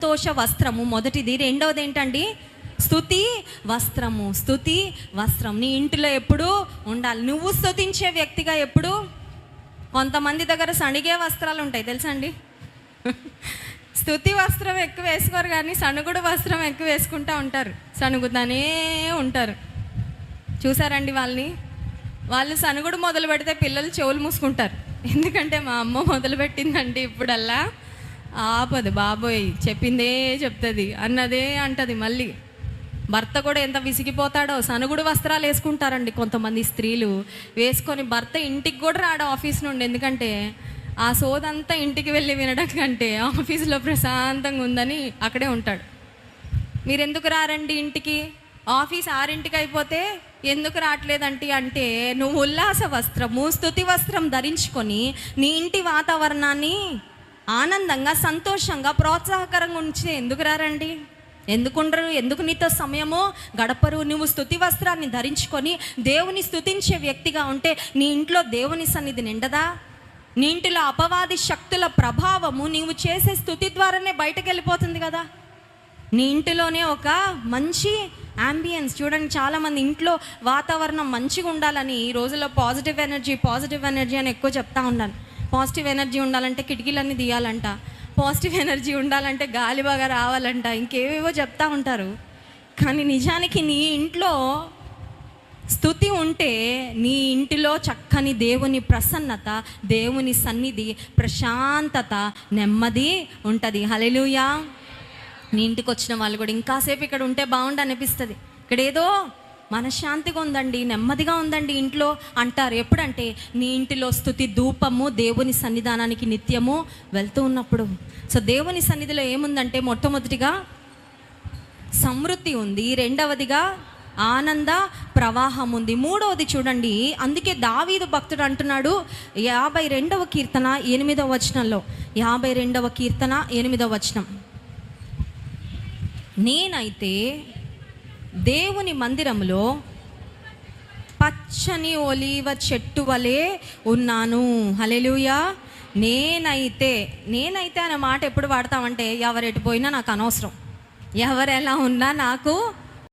సంతోష వస్త్రము. మొదటిది. రెండవది ఏంటండి? స్థుతి వస్త్రము. స్థుతి వస్త్రం. నీ ఇంటిలో ఎప్పుడు ఉండాలి. నువ్వు స్థుతించే వ్యక్తిగా ఎప్పుడు? కొంతమంది దగ్గర సణిగే వస్త్రాలు ఉంటాయి. తెలుసా అండి? స్థుతి వస్త్రం ఎక్కువ వేసుకోరు కానీ సణుగుడు వస్త్రం ఎక్కువ వేసుకుంటూ ఉంటారు. సణుగుతానే ఉంటారు. చూసారండి వాళ్ళని? వాళ్ళు సనుగుడు మొదలు పెడితే పిల్లలు చెవులు మూసుకుంటారు. ఎందుకంటే మా అమ్మ మొదలు పెట్టిందండి ఇప్పుడల్లా. ఆపదు బాబోయ్ చెప్పిందే చెప్తుంది అన్నదే అంటది మళ్ళీ. భర్త కూడా ఎంత విసిగిపోతాడో సనుగుడు వస్త్రాలు వేసుకుంటారండి కొంతమంది స్త్రీలు. వేసుకొని భర్త ఇంటికి కూడా రాడు ఆఫీస్ నుండి ఎందుకంటే ఆ సోదంతా ఇంటికి వెళ్ళి వినడం కంటే ఆఫీస్లో ప్రశాంతంగా ఉందని అక్కడే ఉంటాడు. మీరు ఎందుకు రారండి ఇంటికి? ఆఫీస్ ఆరింటికి అయిపోతే ఎందుకు రావట్లేదంటి అంటే నువ్వు ఉల్లాస వస్త్రము స్థుతి వస్త్రం ధరించుకొని నీ ఇంటి వాతావరణాన్ని ఆనందంగా సంతోషంగా ప్రోత్సాహకరంగా ఉంచి ఎందుకు రారండి? ఎందుకుండరు? ఎందుకు నీతో సమయమో గడపరు? నువ్వు స్థుతి వస్త్రాన్ని ధరించుకొని దేవుని స్థుతించే వ్యక్తిగా ఉంటే నీ ఇంట్లో దేవుని సన్నిధి నిండదా? నీ ఇంటిలో అపవాది శక్తుల ప్రభావము నీవు చేసే స్థుతి ద్వారానే బయటకు వెళ్ళిపోతుంది కదా? నీ ఇంటిలోనే ఒక మంచి అంబియన్స్ చూడండి చాలామంది ఇంట్లో వాతావరణం మంచిగా ఉండాలని ఈ రోజుల్లో పాజిటివ్ ఎనర్జీ పాజిటివ్ ఎనర్జీ అని ఎక్కువ చెప్తా ఉన్నాను. పాజిటివ్ ఎనర్జీ ఉండాలంటే కిటికీలన్నీ తీయాలంట. పాజిటివ్ ఎనర్జీ ఉండాలంటే గాలి బాగా రావాలంట. ఇంకేవేవో చెప్తా ఉంటారు. కానీ నిజానికి నీ ఇంట్లో స్థుతి ఉంటే నీ ఇంటిలో చక్కని దేవుని ప్రసన్నత దేవుని సన్నిధి ప్రశాంతత నెమ్మది ఉంటుంది. హలెలుయా నీ ఇంటికి వచ్చిన వాళ్ళు కూడా ఇంకాసేపు ఇక్కడ ఉంటే బాగుండు అనిపిస్తుంది. ఇక్కడ ఏదో మనశ్శాంతిగా ఉందండి నెమ్మదిగా ఉందండి ఇంట్లో అంటారు. ఎప్పుడంటే నీ ఇంటిలో స్థుతి ధూపము దేవుని సన్నిధానానికి నిత్యము వెళ్తూ ఉన్నప్పుడు. సో దేవుని సన్నిధిలో ఏముందంటే మొట్టమొదటిగా సమృద్ధి ఉంది రెండవదిగా ఆనంద ప్రవాహం ఉంది. మూడవది చూడండి అందుకే దావీదు భక్తుడు అంటున్నాడు యాభై రెండవ కీర్తన ఎనిమిదవ వచనంలో. యాభై రెండవ కీర్తన ఎనిమిదవ వచనం. నేనైతే దేవుని మందిరంలో పచ్చని ఒలీవ చెట్టు వలె ఉన్నాను. హలెలుయా నేనైతే నేనైతే అనే మాట ఎప్పుడు వాడతామంటే ఎవరెటు పోయినా నాకు అనవసరం. ఎవరు ఎలా ఉన్నా నాకు